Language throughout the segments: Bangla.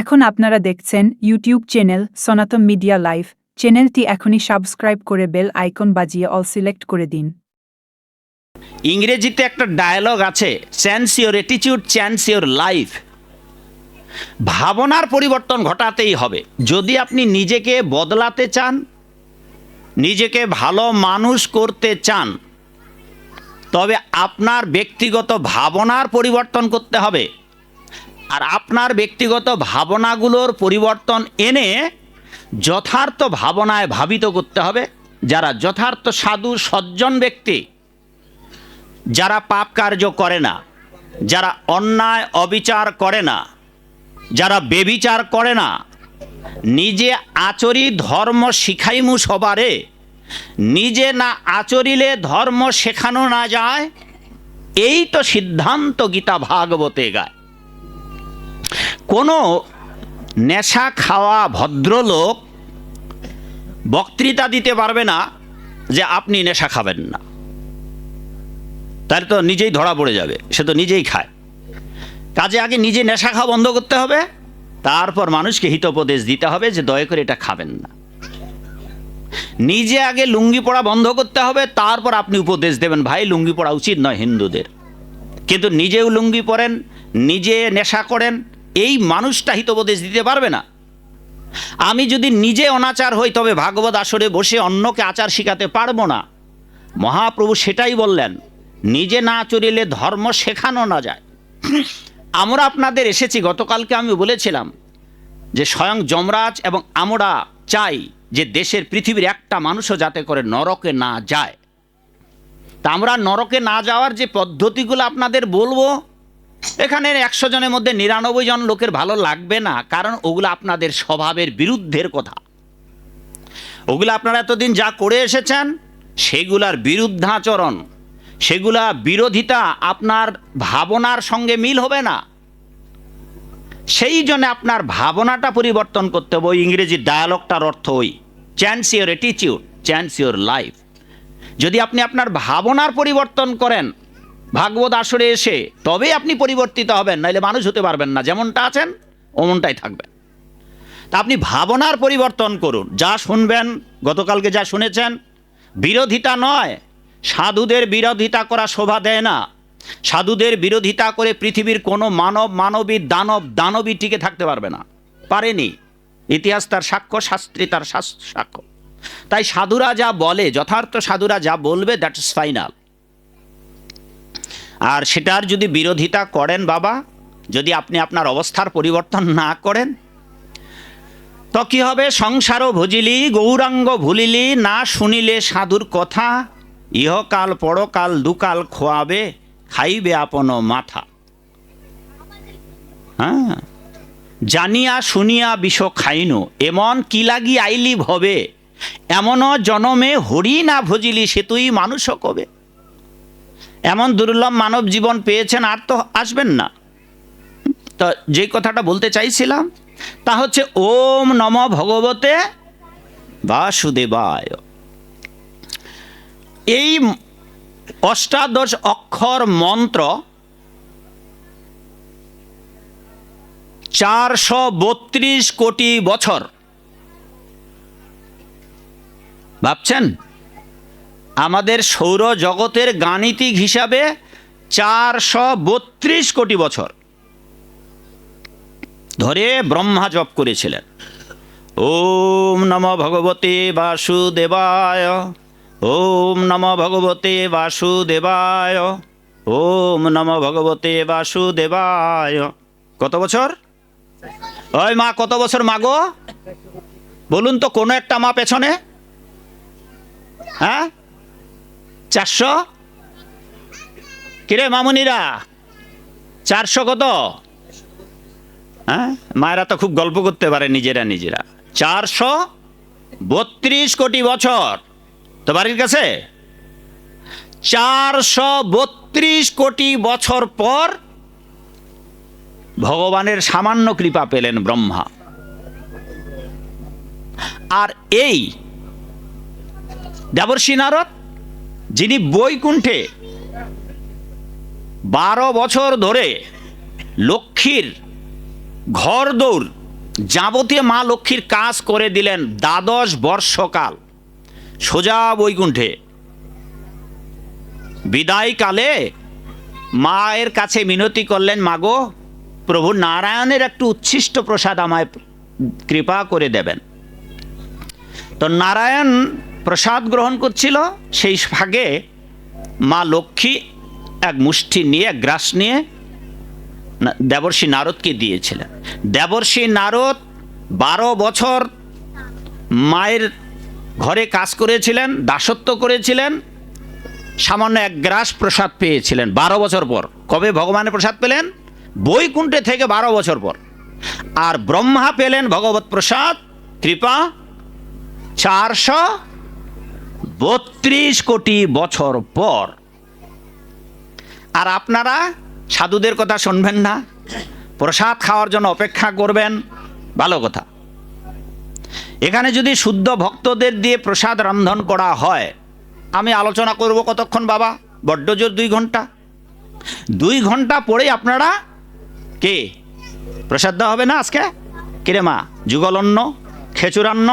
এখন আপনারা দেখছেন YouTube channel Sanatan media live চ্যানেলটি এখনই সাবস্ক্রাইব করে বেল আইকন বাজিয়ে অল সিলেক্ট করে দিন। ইংরেজিতে একটা ডায়ালগ আছে chance your attitude chance your life ভাবনার পরিবর্তন ঘটাতেই হবে। যদি আপনি নিজেকে বদলাতে চান, নিজেকে ভালো মানুষ করতে চান, তবে আপনার ব্যক্তিগত ভাবনার পরিবর্তন করতে হবে। আর আপনার ব্যক্তিগত ভাবনাগুলোর পরিবর্তন এনে যথার্থ ভাবনায় ভাবিত করতে হবে। যারা যথার্থ সাধু সজ্জন ব্যক্তি, যারা পাপ কার্য করে না, যারা অন্যায় অবিচার করে না, যারা বেবিচার করে না, নিজে আচরি ধর্ম শিখাইমু সবারে, নিজে না আচরিলে ধর্ম শেখানো না যায়, এই তো সিদ্ধান্ত গীতা ভাগবতে গায়। কোনো নেশা খাওয়া ভদ্রলোক বক্তৃতা দিতে পারবে না যে আপনি নেশা খাবেন না। তাহলে তো নিজেই ধরা পড়ে যাবে, সে তো নিজেই খায়। কাজে আগে নিজে নেশা খাওয়া বন্ধ করতে হবে, তারপর মানুষকে হিতোপদেশ দিতে হবে যে দয়া করে এটা খাবেন না। নিজে আগে লুঙ্গি পড়া বন্ধ করতে হবে, তারপর আপনি উপদেশ দেবেন, ভাই, লুঙ্গি পড়া উচিত নয় হিন্দুদের। কিন্তু নিজেও লুঙ্গি পরেন, নিজে নেশা করেন এই মানুষটা হিতোপদেশ দিতে পারবে না। আমি যদি নিজে অনাচার হই, তবে ভাগবত আসরে বসে অন্যকে আচার শিখাতে পারব না। মহাপ্রভু সেটাই বললেন, নিজে না চলিলে ধর্ম শেখানো না যায়। আমরা আপনাদের এসেছি, গতকালকে আমি বলেছিলাম যে স্বয়ং যমরাজ এবং আমরা চাই যে দেশের পৃথিবীর একটা মানুষও যাতে করে নরকে না যায়। তা আমরা নরকে না যাওয়ার যে পদ্ধতিগুলো আপনাদের বলব এখানে একশো জনের মধ্যে নিরানব্বই জন লোকের ভালো লাগবে না, কারণ ওগুলো আপনাদের স্বভাবের বিরুদ্ধের কথা। ওগুলো আপনারা এতদিন যা করে এসেছেন, সেগুলার বিরুদ্ধাচরণ, সেগুলা বিরোধিতা আপনার ভাবনার সঙ্গে মিল হবে না। সেই জন্য আপনার ভাবনাটা পরিবর্তন করতে হবে, ওই ইংরেজি ডায়ালগটার অর্থ ওই। চ্যান্স ইওর অ্যাটিচিউড চ্যান্স ইওর লাইফ যদি আপনি আপনার ভাবনার পরিবর্তন করেন ভাগবত আসরে এসে তবেই আপনি পরিবর্তিত হবেন নাহলে মানুষ হতে পারবেন না। যেমনটা আছেন অমনটাই থাকবেন। তা আপনি ভাবনার পরিবর্তন করুন। যা শুনবেন, গতকালকে যা শুনেছেন, বিরোধিতা নয়। সাধুদের বিরোধিতা করা শোভা দেয় না। সাধুদের বিরোধিতা করে পৃথিবীর কোনো মানব, মানবী, দানব, দানবী টিকে থাকতে পারবে না। পারেনি। ইতিহাস তার সাক্ষ্য, শাস্ত্রী তার সাক্ষ্য। তাই সাধুরা যা বলে, যথার্থ সাধুরা যা বলবে, দ্যাট ইজ ফাইনাল। আর সেটার যদি বিরোধিতা করেন বাবা, যদি আপনি আপনার অবস্থার পরিবর্তন না করেন, তো কি হবে? সংসারও ভজিলি, গৌরাঙ্গ ভুলিলি, না শুনিলে সাধুর কথা, ইহকাল পরকাল দুকাল খোয়াবে, খাইবে আপন মাথা। হ্যাঁ জানিয়া শুনিয়া বিষ খাইনু, এমন কি লাগি আইলি ভবে এমনও জনমে হরি না ভজিলি সে তুই মানুষ কবে? এমন দুর্লভ মানব জীবন পেয়েছেন, আর তো আসবেন না। তো যে কথাটা বলতে চাইছিলাম, তা হচ্ছে, ওম নম ভগবতে বাসুদেবায়। এই অষ্টাদশ অক্ষর মন্ত্র চারশো বত্রিশ কোটি বছর। ভাবছেন? আমাদের সৌর জগতের গাণিতিক হিসাবে চারশো বত্রিশ কোটি বছর ধরে ব্রহ্মা জপ করেছিলেন। ওম নম ভগবতে বাসুদেবায়, ওম নম ভগবতে বাসুদেবায়, ওম নম ভগবতে বাসুদেবায়। কত বছর? ওই মা, কত বছর মাগো বলুন তো, কোনো একটা মা পেছনে? হ্যাঁ? চারশো? কিরে মামুনিরা? চারশো কত? হ্যাঁ? মায়েরা তো খুব গল্প করতে পারে নিজেরা নিজেরা। চারশো বত্রিশ কোটি বছর। তো বাড়ির কাছে? চারশো বত্রিশ কোটি বছর পর ভগবানের সামান্য কৃপা পেলেন ব্রহ্মা। আর এই দেবর্ষী নারদ যিনি বৈকুণ্ঠে বারো বছর ধরে লক্ষ্মীর ঘর দৌড়, যাবতীয় মা লক্ষ্মীর কাজ করে দিলেন দ্বাদশ বর্ষকাল, সোজা বৈকুণ্ঠে। বিদায়কালে মায়ের কাছে মিনতি করলেন, মাগো, প্রভু নারায়ণের একটু উচ্ছিষ্ট প্রসাদ আমায় কৃপা করে দেবেন। তো নারায়ণ প্রসাদ গ্রহণ করছিল, সেই ভাগে মা লক্ষ্মী এক মুষ্টি নিয়ে, এক গ্রাস নিয়ে দেবর্ষী নারদকে দিয়েছিলেন। দেবর্ষী নারদ বারো বছর মায়ের ঘরে কাজ করেছিলেন, দাসত্ব করেছিলেন, সামান্য এক গ্রাস প্রসাদ পেয়েছিলেন বারো বছর পর। কবে ভগবানের প্রসাদ পেলেন? বৈকুণ্ঠে থেকে বারো বছর পর। আর ব্রহ্মা পেলেন ভগবত প্রসাদ, কৃপা, চারশো বত্রিশ কোটি বছর পর। আর আপনারা সাধুদের কথা শুনবেন না, প্রসাদ খাওয়ার জন্য অপেক্ষা করবেন, ভালো কথা। এখানে যদি শুদ্ধ ভক্তদের দিয়ে প্রসাদ রন্ধন করা হয়, আমি আলোচনা করব কতক্ষণ বাবা? বড্ড জোর দুই ঘণ্টা। দুই ঘণ্টা পরেই আপনারা কে? প্রসাদ দেওয়া হবে না আজকে? কিরে মা যুগলন্ন খেচুরান্ন?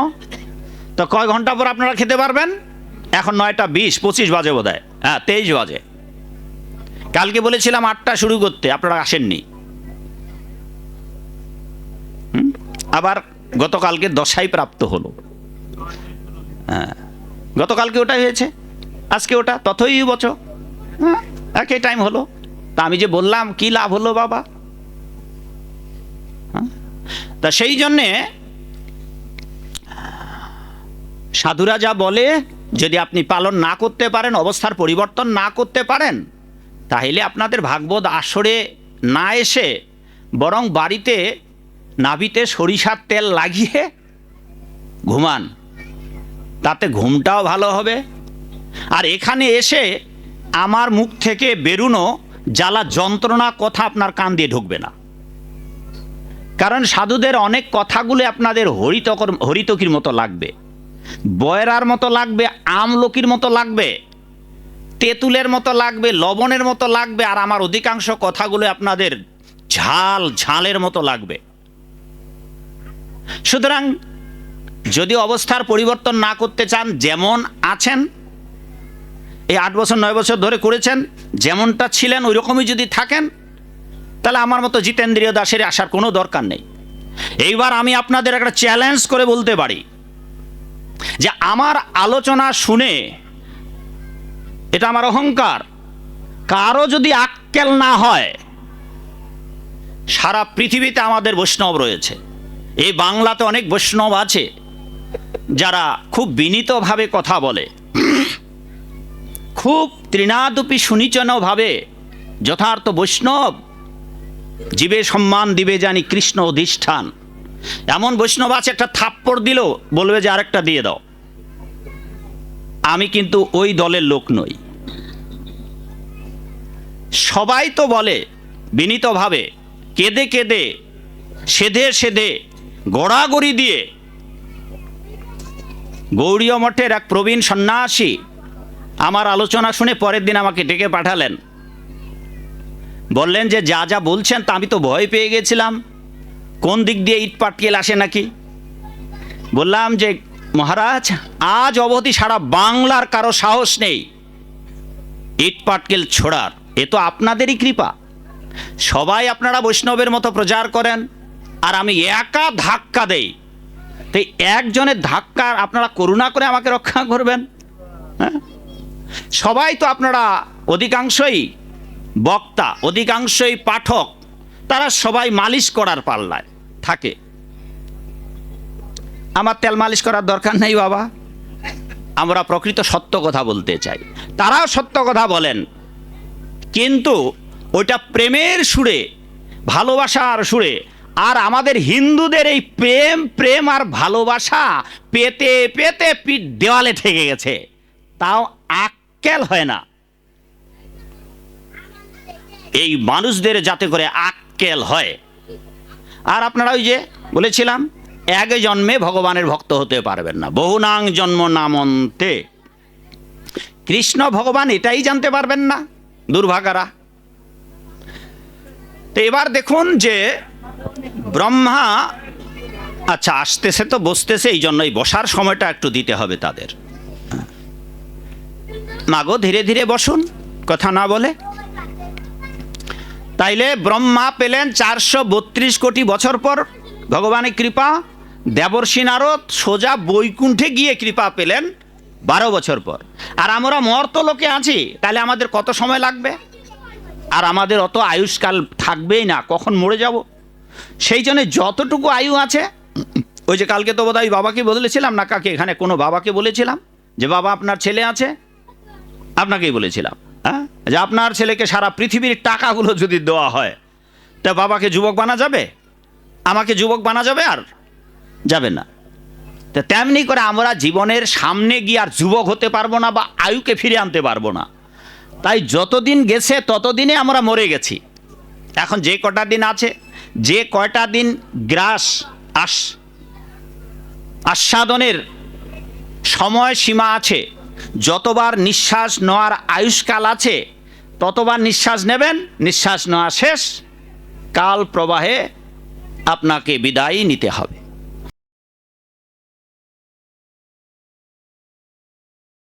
তো কয় ঘণ্টা পর আপনারা খেতে পারবেন? এখন নয়টা বিশ, পঁচিশ বাজে বোধ হয় হ্যাঁ তেইশ বাজে। কালকে বলেছিলাম আটটা শুরু করতে, আপনারা আসেননি। আবার গতকালকে দশাই প্রাপ্ত হলো। হ্যাঁ গতকালকে ওটা হয়েছে, আজকে ওটা তথই বছর হ্যাঁ একই টাইম হলো। তা আমি যে বললাম, কি লাভ হলো বাবা? হ্যাঁ? তা সেই জন্যে সাধুরা যা বলে যদি আপনি পালন না করতে পারেন, অবস্থার পরিবর্তন না করতে পারেন, তাহলে আপনাদের ভাগবত আসরে না এসে বরং বাড়িতে নাভিতে সরিষার তেল লাগিয়ে ঘুমান। তাতে ঘুমটাও ভালো হবে। আর এখানে এসে আমার মুখ থেকে বেরুনো জ্বালা যন্ত্রণা কথা আপনার কান দিয়ে ঢুকবে না। কারণ সাধুদের অনেক কথাগুলো আপনাদের হরিতকর হরিতকির মতো লাগবে। বয়রার মতো লাগবে, আমলকির মতো লাগবে, তেঁতুলের মতো লাগবে, লবণের মতো লাগবে, আর আমার অধিকাংশ কথাগুলো আপনাদের ঝাল, ঝালের মতো লাগবে। সুতরাং যদি অবস্থার পরিবর্তন না করতে চান, যেমন আছেন, এই আট বছর, নয় বছর ধরে করেছেন, যেমনটা ছিলেন ওই রকমই যদি থাকেন, তাহলে আমার মতো জিতেন্দ্রীয় দাসের আসার কোনো দরকার নেই। এইবার আমি আপনাদের একটা চ্যালেঞ্জ করে বলতে পারি। যে আমার আলোচনা শুনে এটা আমার অহংকার। কারও যদি আক্কেল না হয়, সারা পৃথিবীতে আমাদের বৈষ্ণব রয়েছে। এই বাংলাতে অনেক বৈষ্ণব আছে যারা খুব বিনীতভাবে কথা বলে। খুব তৃণাদুপি সুনিচনভাবে যথার্থ বৈষ্ণব জীবে সম্মান দিবে জানি কৃষ্ণ অধিষ্ঠান। এমন বৈষ্ণব আছে, একটা থাপ্পড় দিল, বলবে যে আরেকটা দিয়ে দাও। আমি কিন্তু ওই দলের লোক নই। সবাই তো বলে, বিনীতভাবে, কেঁদে কেঁদে, সেধে সেধে, গড়াগড়ি দিয়ে। গৌরীয় মঠের এক প্রবীণ সন্ন্যাসী আমার আলোচনা শুনে পরের দিন আমাকে ডেকে পাঠালেন। বললেন যে, যা যা বলছেন তা আমি তো ভয় পেয়ে গেছিলাম। কোন দিক দিয়ে ইট পাটকেল আসে নাকি? বললাম যে মহারাজ, আজ অবধি সারা বাংলার কারও সাহস নেই। ইট পাটকেল ছোড়ার, এ তো আপনাদেরই কৃপা। সবাই আপনারা বৈষ্ণবের মতো প্রচার করেন, আর আমি একা ধাক্কা দেই। তো এই একজনের ধাক্কা আপনারা করুণা করে আমাকে রক্ষা করবেন হ্যাঁ? সবাই তো আপনারা অধিকাংশই বক্তা, অধিকাংশই পাঠক, তারা সবাই মালিশ করার পাল্লায় থাকে। আমার তেল মালিশ করার দরকার নেই বাবা। আমরা প্রকৃত সত্য কথা বলতে চাই। তারাও সত্য কথা বলেন। কিন্তু ওইটা প্রেমের সুরে, ভালোবাসার সুরে, আর আমাদের হিন্দুদের এই প্রেম প্রেম আর ভালোবাসা পেতে পেতে পিঠ দেওয়ালে ঠেকে গেছে। তাও আক্কেল হয় না। এই মানুষদের যাতে করে আক্কেল হয়। আর আপনারা ওই যে বলেছিলাম এক জন্মে ভগবানের ভক্ত হতে পারবেন না। বহুনাং জন্ম নামন্তে। কৃষ্ণ ভগবান এটাই জানতে পারবেন না, দুর্ভাগারা। তো এবার দেখুন যে ব্রহ্মা আচ্ছা আসতেছে তো, বসতেছে, এই জন্যই বসার সময়টা একটু দিতে হবে তাদের। মাগো, ধীরে ধীরে বসুন, কথা না বলে। তাইলে ব্রহ্মা পেলেন চারশো বত্রিশ কোটি বছর পর, ভগবানের কৃপা। দেবর্ষী নারদ সোজা বৈকুণ্ঠে গিয়ে কৃপা পেলেন বারো বছর পর। আর আমরা মর্তলোকে আছি, তাহলে আমাদের কত সময় লাগবে? আর আমাদের অত আয়ুষ্কাল থাকবেই না, কখন মরে যাব? সেই জন্য যতটুকু আয়ু আছে, ওই যে কালকে তো বোধহয় বাবাকে বলেছিলাম না কাকে, এখানে কোনো বাবাকে বলেছিলাম, যে বাবা আপনার ছেলে আছে? আপনাকেই বলেছিলাম হ্যাঁ? যে আপনার ছেলেকে সারা পৃথিবীর টাকাগুলো যদি দেওয়া হয়, তা বাবাকে যুবক বানা যাবে? আমাকে যুবক বানা যাবে আর যাবে না। তো তেমনি করে আমরা জীবনের সামনে গিয়ে আর যুবক হতে পারব না বা আয়ুকে ফিরে আনতে পারব না। তাই যতদিন গেছে ততদিনে আমরা মরে গেছি। এখন যে কটা দিন আছে, যে কয়টা দিন গ্রাস আস, আস্বাদনের সময় সীমা আছে, যতবার নিঃশ্বাস নেওয়ার আয়ুষ্কাল আছে, ততবার নিঃশ্বাস নেবেন, নিঃশ্বাস নেওয়া শেষ, কাল প্রবাহে আপনাকে বিদায় নিতে হবে।